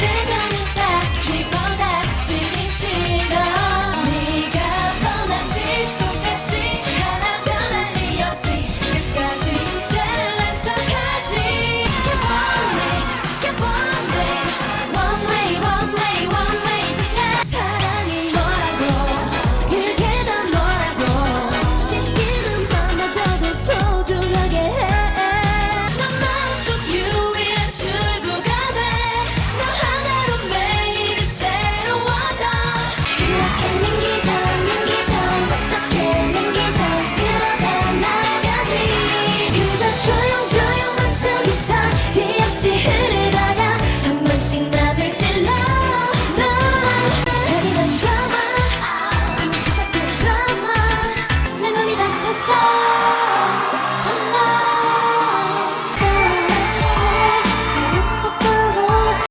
집어 조용조용한 속에서 티 없이 흐르다가 한 번씩 나를 찔러. 잔인한 드라마. 시작된 드라마. 내 맘이 다쳤어.